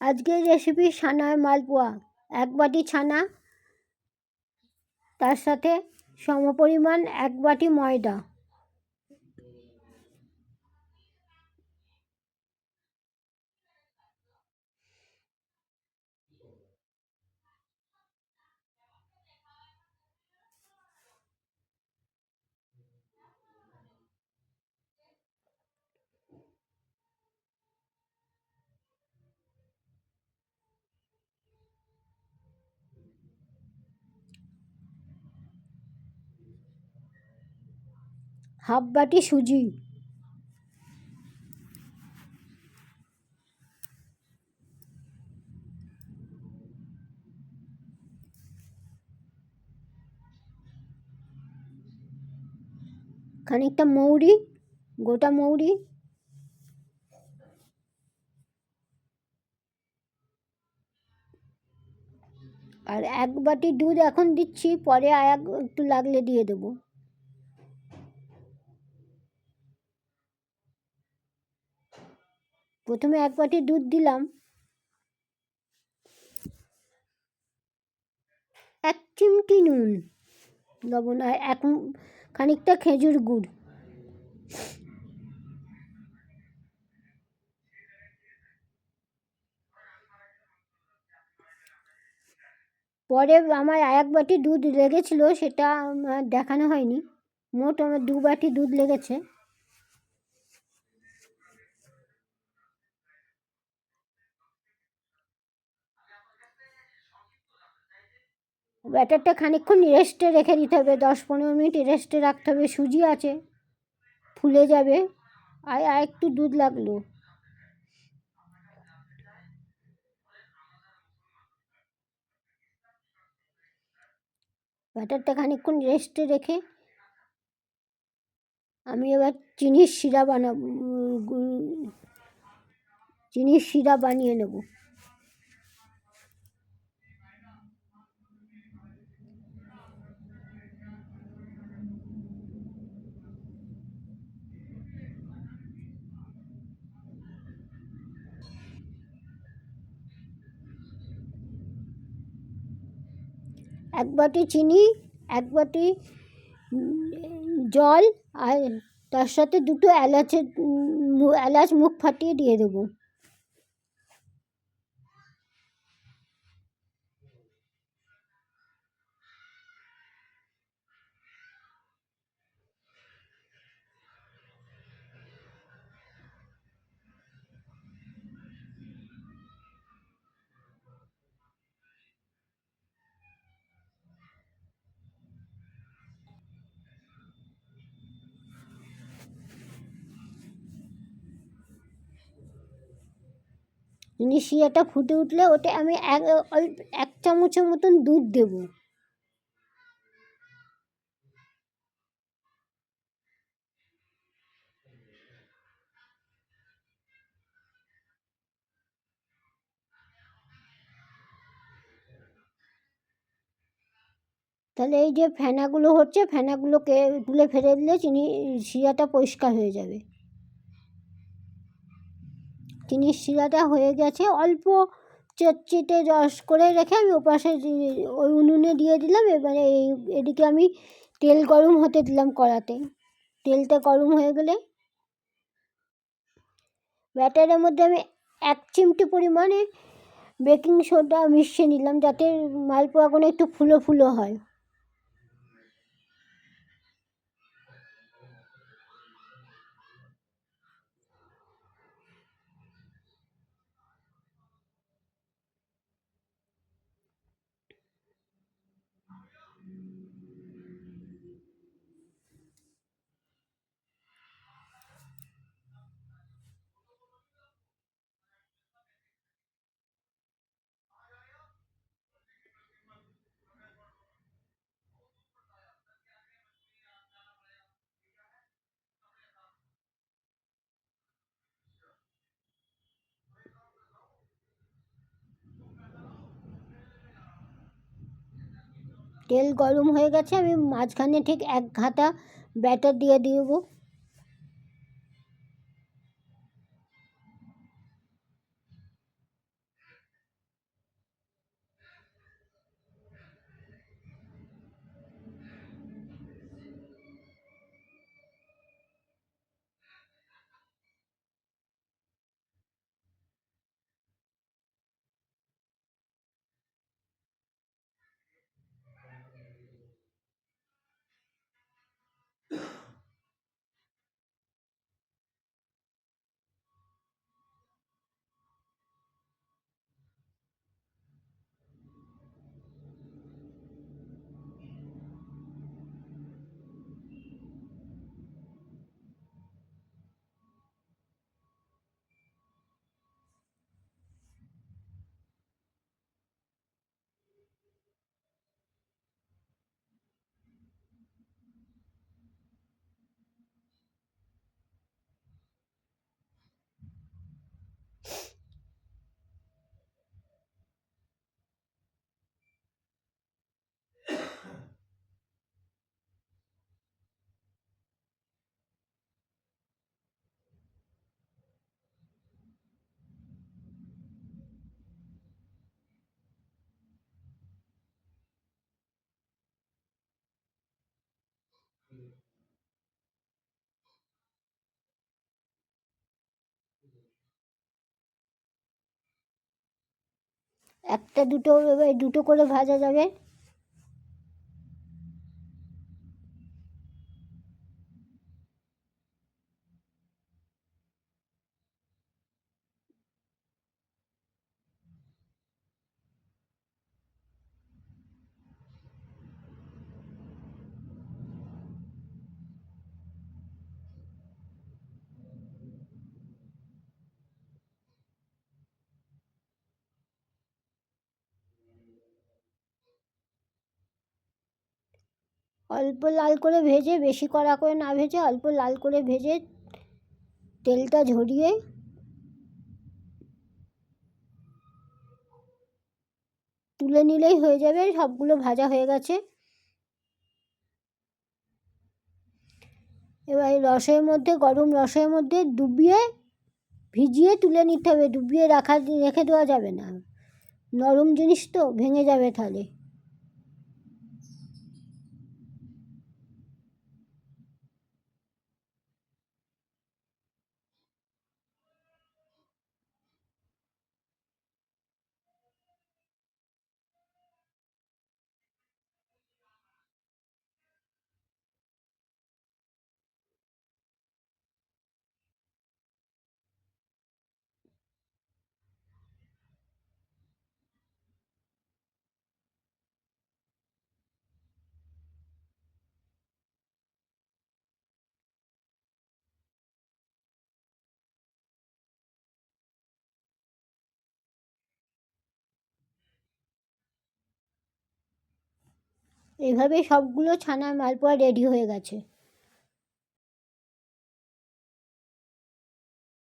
আজকের রেসিপি ছানার মালপোয়া। এক বাটি ছানা তার সাথে সমপরিমাণ এক বাটি ময়দা। হাফ বাটি সুজি। খানিকটা মৌরি, গোটা মৌরি। আর এক বাটি দুধ এখন দিচ্ছি, পরে আর একটু লাগলে দিয়ে দেবো। প্রথমে এক বাটি দুধ দিলাম। এক চিমটি নুন, লবণ আর এক খানিকটা খেজুর গুড়। পরে আমার এক বাটি দুধ লেগেছিলো, সেটা দেখানো হয়নি। মোট আমার দু বাটি দুধ লেগেছে। ব্যাটারটা খানিকক্ষণ রেস্টে রেখে দিতে হবে। দশ পনেরো মিনিট রেস্টে রাখতে হবে। সুজি আছে, ফুলে যাবে। আর আর একটু দুধ লাগল। ব্যাটারটা খানিকক্ষণ রেস্টে রেখে আমি এবার চিনির শিরা বানাবো। চিনির শিরা বানিয়ে নেব। এক বাটি চিনি, এক বাটি জল, আর তার সাথে দুটো এলাচের এলাচ মুখ ফাটিয়ে দিয়ে দেবো। শিরাটা ফুটে উঠলে ওটা আমি এক এক চামচের মতন দুধ দেবো। তাহলে এই যে ফেনাগুলো হচ্ছে, ফেনাগুলোকে তুলে ফেলে দিলে চিনি শিরাটা পরিষ্কার হয়ে যাবে। চিনির শিরাটা হয়ে গেছে। অল্প চেটচেটে রস করে রেখে আমি ওপাশে ওই উনুনে দিয়ে দিলাম। এবারে এই, এদিকে আমি তেল গরম হতে দিলাম কড়াতে। তেলটা গরম হয়ে গেলে ব্যাটারের মধ্যে আমি এক চিমটি পরিমাণে বেকিং সোডা মিশিয়ে নিলাম যাতে মালপোয়াগুলো একটু ফুলো ফুলো হয়। তেল গরম হয়ে গেছে আমি মাঝখানে ঠিক এক ঘাটা ব্যাটার দিয়ে দেবো। একটা দুটো দুটো করে ভাজা যাবে। অল্প লাল করে ভেজে, বেশি কড়া করে না ভেজে, অল্প লাল করে ভেজে তেলটা ঝরিয়ে তুলে নিলেই হয়ে যাবে। সবগুলো ভাজা হয়ে গেছে। এবার রসের মধ্যে, গরম রসের মধ্যে ডুবিয়ে, ভিজিয়ে তুলে নিতে হবে। ডুবিয়ে রাখা, রেখে দেওয়া যাবে না। নরম জিনিস তো, ভেঙে যাবে তাহলে। এইভাবে সবগুলো ছানার মালপোয়া রেডি হয়ে গেছে।